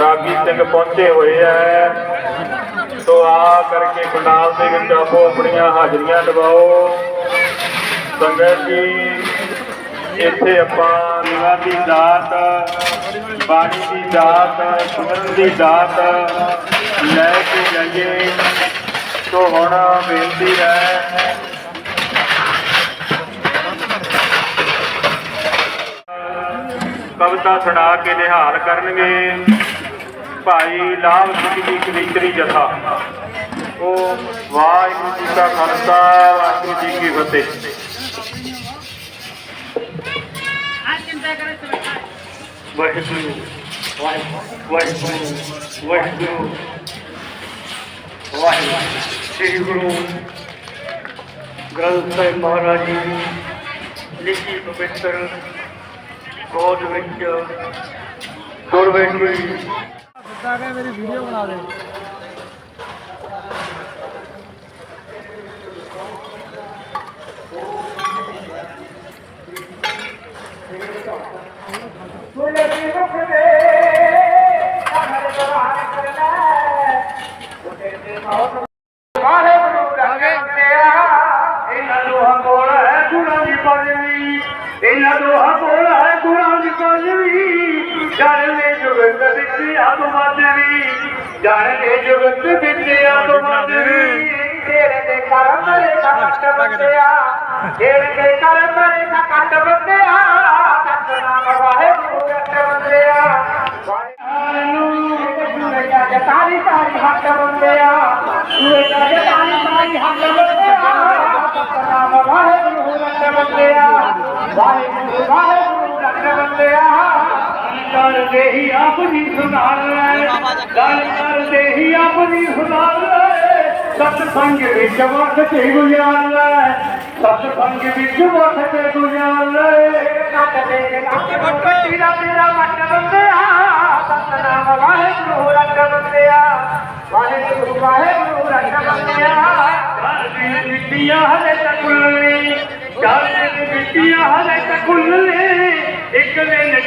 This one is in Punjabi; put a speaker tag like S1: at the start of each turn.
S1: ਰਾਗੀ ਸਿੰਘ ਪਹੁੰਚੇ ਹੋਏ ਐ ਸੋ ਆ ਕਰਕੇ ਪੰਡਾਲ ਦੇ ਵਿੱਚ ਆਪੋ ਆਪਣੀਆਂ ਹਾਜ਼ਰੀਆਂ ਲਵਾਓ ਸੰਗਤ ਜੀ, ਇੱਥੇ ਆਪਾਂ ਨਿਵਾ ਦੀ ਦਾਤ, ਬਾਣੀ ਦੀ ਦਾਤ, ਸੁਣਨ ਦੀ ਦਾਤ ਲੈ ਕੇ ਜਾਈਏ। ਸੋ ਹੁਣ ਬੇਨਤੀ ਹੈ ਕਵਿਤਾ ਸੁਣਾ ਕੇ ਨਿਹਾਲ ਕਰਨਗੇ। ਭਾਈ ਲਾਭ ਸਿੰਘ ਜੀ ਕਵਿਤਰੀ ਜਥਾ। ਉਹ ਵਾਹਿਗੁਰੂ ਜੀ ਕਾ ਖਾਲਸਾ, ਵਾਹਿਗੁਰੂ ਜੀ ਕੀ ਫਤਿਹ। ਵਾਹਿਗੁਰੂ ਵਾਹਿਗੁਰੂ ਵਾਹਿਗੁਰੂ। ਵਾਹਿਗੁਰੂ ਵਾਹਿਗੁਰੂ ਸ੍ਰੀ ਗੁਰੂ ਗ੍ਰੰਥ ਸਾਹਿਬ ਮਹਾਰਾਜ ਜੀ ਲਿਖੀ ਪਵਿੱਤਰ ਗੋਦ ਵਿੱਚ ਗੁਰਵੇਸ਼ੀ
S2: ਸਿੱਧਾ ਕੇ ਮੇਰੀ ਵੀਡੀਓ ਬਣਾ ਦੇ।
S1: ਗੁਰਾਂ ਦੀ ਪਦਵੀ ਇਹਨਾਂ ਦੋਹਾਂ ਕੋਲ ਹੈ ਗੁਰਾਂ ਦੀ ਪਦਵੀ ਜਾਣਦੇ ਜੁਗਤ ਵਿੱਚ ਆਪ ਮਾਦਵੀ ਜਾਣਦੇ ਜੁਗਤ ਵਿੱਚ ਆਪ ਮਾਦਵੀ ਤੇਰੇ ਦੇ ਕਰਮ ਰੇਖਾ ਕੱਟ ਬੰਦਿਆ ਤੇਰੇ ਦੇ ਕਰਮ ਰੇਖਾ ਕੱਟ ਬੰਦਿਆ ਸਤਨਾਮ ਵਾਹਿਗੁਰੂ ਕੱਟ ਬੰਦਿਆ ਵਾਹਿਗੁਰੂ ਤਾਰੀ ਤਾਰੀ ਹੱਥ ਬੰਦਿਆ ਤੂੰ ਤਾਰੀ ਤਾਰੀ ਹੱਥ ਬੰਦਿਆ ਸਤਨਾਮ ਵਾਹਿਗੁਰੂ ਰੱਖ ਬੰਦਿਆ ਵਾਹਿਗੁਰੂ ਵਾਹਿਗੁਰੂ ਰੱਖ ਬੰਦਿਆ ਕਰ ਦੇਹੀ ਆਪਣੀ ਸੁਨਾਰ ਲੈ ਗੱਲ ਕਰ ਦੇਹੀ ਆਪਣੀ ਸੁਨਾਰ ਲੈ ਸਤ ਸੰਗ ਵਿੱਚ ਵਸ ਕੇ ਗੁਜ਼ਾਰ ਲੈ ਸਤ ਸੰਗ ਵਿੱਚ ਵਸ ਕੇ ਗੁਜ਼ਾਰ ਲੈ ਨੱਕ ਦੇ ਨੱਕ ਬੱਟੀ ਦਾ ਤੇਰਾ ਮੱਟ ਬੰਦਿਆ ਸਤਨਾਮ ਵਾਹਿਗੁਰੂ ਰੱਖ ਬੰਦਿਆ ਵਾਹਿਗੁਰੂ ਵਾਹਿਗੁਰੂ ਰੱਖ ਬੰਦਿਆ ਘਰ ਦੀ ਮਿੱਟੀਆਂ ਹਲੇ ਤੱਕ ਕੁੱਲਣੀ ਘਰ ਦੀ ਮਿੱਟੀਆਂ ਹਲੇ ਤੱਕ ਕੁੱਲਣੀ ਇੱਕ ਦਿਨ